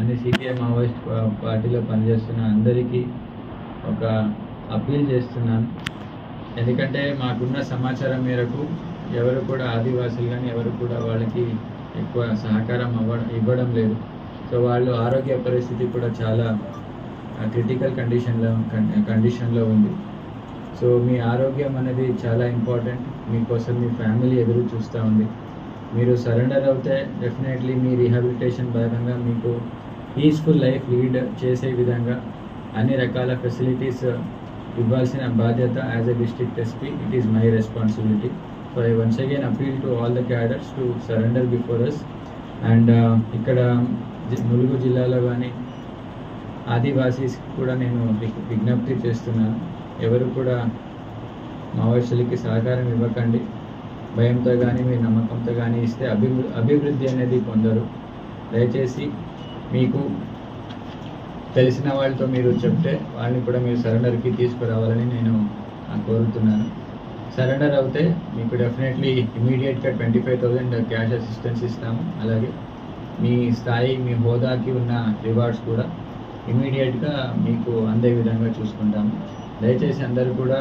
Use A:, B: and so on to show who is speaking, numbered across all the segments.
A: అన్ని CPI Maoist పార్టీలో పనిచేస్తున్న అందరికీ ఒక అప్పీల్ చేస్తున్నాను. ఎందుకంటే మాకున్న సమాచారం మేరకు ఎవరు కూడా ఆదివాసులు కానీ ఎవరు కూడా వాళ్ళకి ఎక్కువ సహకారం అవ్వడం ఇవ్వడం లేదు. సో వాళ్ళు ఆరోగ్య పరిస్థితి కూడా చాలా క్రిటికల్ కండిషన్లో కండిషన్లో ఉంది. సో మీ ఆరోగ్యం అనేది చాలా ఇంపార్టెంట్. మీకోసం మీ ఫ్యామిలీ ఎదురు చూస్తూ ఉంది. మీరు సరెండర్ అవుతే డెఫినెట్లీ మీ రీహాబిలిటేషన్ భాగంగా మీకు పీస్ఫుల్ లైఫ్ లీడ్ చేసే విధంగా అన్ని రకాల ఫెసిలిటీస్ ఇవ్వాల్సిన బాధ్యత as a district SP it is my responsibility so I once again appeal to all the cadres to surrender before us and ఇక్కడ ములుగు జిల్లాలో కానీ ఆదివాసీస్ కూడా నేను విజ్ఞప్తి చేస్తున్నాను. ఎవరు కూడా మావోయిస్టులకి సహకారం ఇవ్వకండి. భయంతో కానీ మీ నమ్మకంతో కానీ ఇస్తే అభివృ అభివృద్ధి అనేది పొందరు. దయచేసి మీకు తెలిసిన వాళ్ళతో మీరు చెప్తే వాళ్ళని కూడా మీరు సరెండర్కి తీసుకురావాలని నేను కోరుతున్నాను. సరెండర్ అవుతే మీకు డెఫినెట్లీ ఇమీడియట్గా twenty five thousand cash assistance ఇస్తాము. అలాగే మీ స్థాయి మీ హోదాకి ఉన్న రివార్డ్స్ కూడా ఇమీడియట్గా మీకు అందే విధంగా చూసుకుంటాము. దయచేసి అందరూ కూడా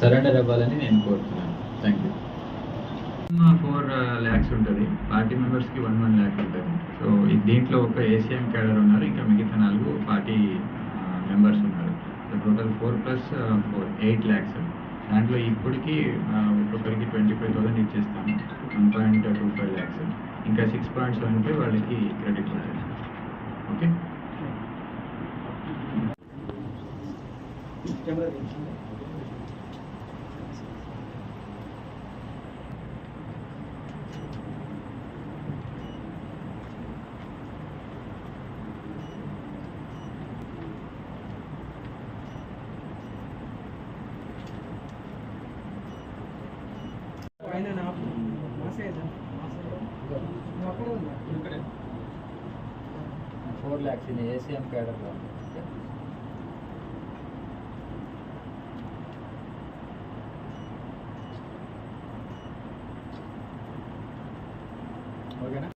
A: సరెండర్ అవ్వాలని నేను కోరుతున్నాను. థ్యాంక్ యూ ఫోర్ ల్యాక్స్ ఉంటుంది. పార్టీ మెంబర్స్కి వన్ వన్ ల్యాక్ ఉంటుంది. సో దీంట్లో ఒక ఏసీఎం క్యాడర్ ఉన్నారు ఇంకా మిగతా నాలుగు పార్టీ మెంబర్స్ ఉన్నారు. So total four plus four eight lakhs దాంట్లో ఇప్పటికి ఆ, ఒక్కొక్కరికి ట్వంటీ ఫైవ్ థౌసండ్ ఇచ్చేస్తాము one point two five lakhs ఇంకా సిక్స్ పాయింట్ సెవెన్ ఫైవ్ వాళ్ళకి క్రెడిట్ ఉంటుంది ఓకే
B: పైన నా మాసేదా అక్కడే ఉందా
A: ఫోర్ ల్యాక్స్ ఇది ఏసీఎం క్యాడర్లో ఓకేనా?